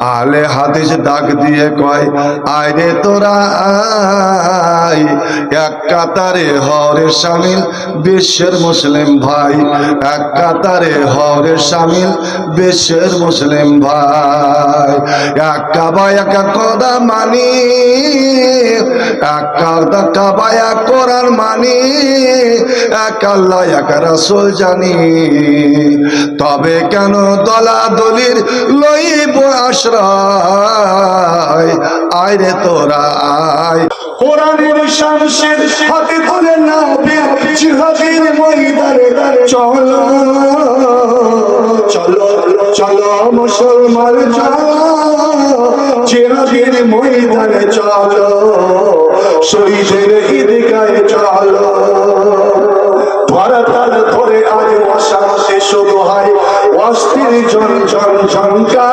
আলে হাদিস ডাক দিয়ে কয়, আইরে তোরা আয় এক কাতারে হরে শামিল, বিশ্বের মুসলিম ভাই। এক কাতারে হরে শামিল, বিশ্বের মুসলিম ভাই। এক কদা মানি কোরআন মানি, এক জানি। তবে কেন দলাদলির লইব আশ্রয়? আয় রে তোরা, আয়। কোরআনের শামশের হাতে ধরে না জিহাদের ময়দানে চলো চলো চলো, মুসলমান, চলো। জিহাদের ময়দানে চলো, শহীদের ঈদগাহে চলো। ধরা ধরে আজ অশান্তি শুরু হয় অস্থির জন জন ঝঙ্কার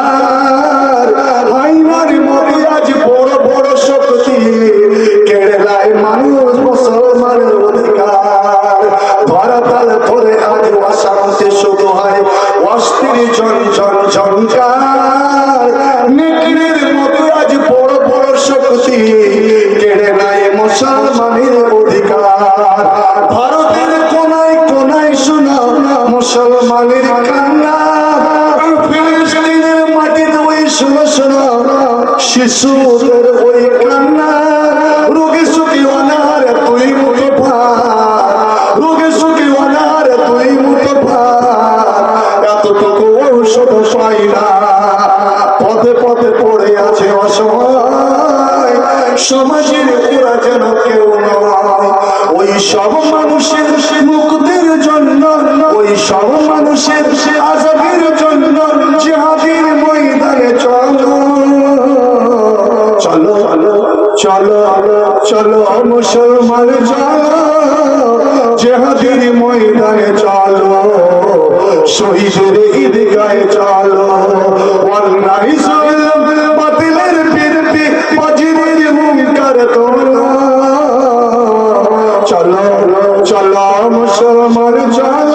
ভারতের কোনায় কোনায় শোনা, মুসলমানের কান্না। ফিলিস্তিনের মাটিতে ওই শোনো শোনো শিশুদের ওই কান্না। রোগে সুখী অনার তুই মুখে রোগে সুখী অনার তুই মুখে ভার এতটুকু ঔষধ পাই না। পথে পথে পড়ে আছে অসহায়। সমাজের ওরা যেন কেউ সব মানুষের মুক্তির জন্য, ওই সব মানুষের আজাদের জন্য জিহাদের ময়দানে চলো। চলো চলো চলো, মুসলমান চলো জেহাদের ময়দানে চলো। শহীদের ঈদগাহে চলো। অন্যায় জুলুম বাতিলের বিরুদ্ধে বাজিরের হুঙ্কার তোলো চলো মুসলমান চলো